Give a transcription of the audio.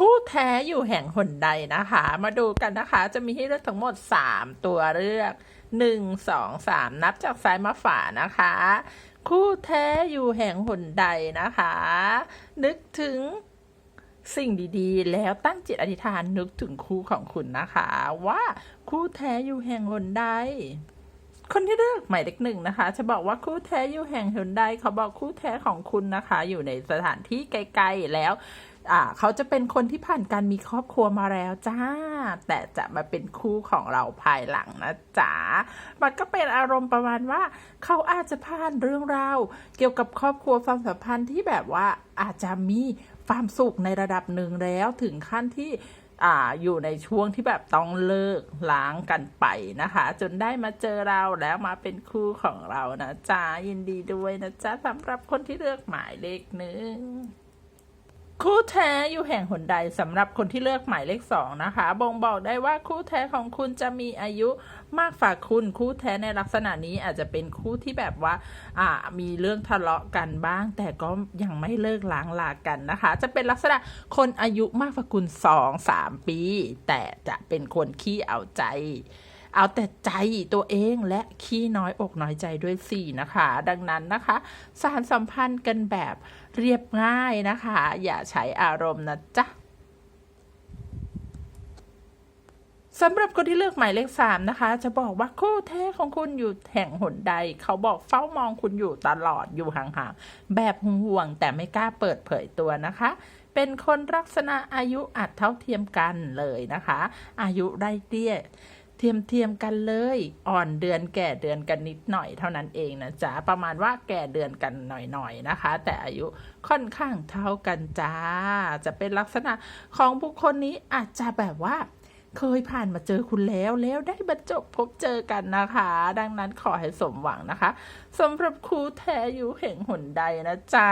คู่แท้อยู่แห่งหนใดนะคะ มาดูกันนะคะ จะมีให้เลือกทั้งหมด 3 ตัวเลือก 1 2 3 นับจากซ้ายมาฝานะคะ คู่แท้อยู่แห่งหนใดนะคะ นึกถึงสิ่งดีๆ แล้วตั้งจิตอธิษฐานนึกถึงคู่ของคุณนะคะ ว่าคู่แท้อยู่แห่งหนใดคนที่เลือกหมายเลขหนึ่งนะคะ จะบอกว่าคู่แท้อยู่แห่งหนใดเขาบอกคู่แท้ของคุณนะคะ อยู่ในสถานที่ไกลๆแล้ว เขาจะเป็นคนที่ผ่านการมีครอบครัวมาแล้วจ้า แต่จะมาเป็นคู่ของเราภายหลังนะจ๊ะมันก็เป็นอารมณ์ประมาณว่า เขาอาจจะผ่านเรื่องราวเกี่ยวกับครอบครัวความสัมพันธ์ที่แบบว่าอาจจะมีความสุขในระดับหนึ่งแล้วถึงขั้นที่อ่าอยู่ในช่วงที่แบบต้องเลิกล้างกันไปนะคะ จนได้มาเจอเราแล้วมาเป็นคู่ของเรานะจ๊ะยินดีด้วยนะจ๊ะสำหรับคนที่เลือกหมายเลขหนึ่ง คู่แท้อยู่แห่งหนใดสำหรับคนที่เลือกหมายเลขสองนะคะบ่งบอกได้ว่าคู่แท้ของคุณจะมีอายุมากฝ่าคุณคู่แท้ในลักษณะนี้อาจจะเป็นคู่ที่แบบว่าอ่ามีเรื่องทะเลาะกันบ้าง แต่ก็ยังไม่เลิกล้างลากันนะคะ จะเป็นลักษณะคนอายุมากฝ่าคุณสองสามปี แต่จะเป็นคนขี้เอาใจ เอาแต่ใจตัวเองและขี้น้อยอกน้อยใจด้วยสี่นะคะ ดังนั้นนะคะ สารสัมพันธ์กันแบบเรียบง่ายนะคะ อย่าใช้อารมณ์นะจ๊ะสำหรับคนที่เลือกหมายเลขสามนะคะ จะบอกว่าคู่แท้ของคุณอยู่แห่งหนใด เขาบอกเฝ้ามองคุณอยู่ตลอดอยู่ห่างๆ แบบห่วงแต่ไม่กล้าเปิดเผยตัวนะคะ เป็นคนลักษณะอายุอาจเท่าเทียมกันเลยนะคะ อายุได้เตี้ย เทียมเทียมกันเลย อ่อนเดือนแก่เดือนกันนิดหน่อยเท่านั้นเองนะจ๊ะ ประมาณว่าแก่เดือนกันหน่อยๆนะคะ แต่อายุค่อนข้างเท่ากันจ้า จะเป็นลักษณะของบุคคลนี้อาจจะแบบว่าเคยผ่านมาเจอคุณแล้วแล้วได้บรรจบพบเจอกันนะคะ ดังนั้นขอให้สมหวังนะคะสำหรับครูแท้อยู่แห่งหนใดนะจ๊ะ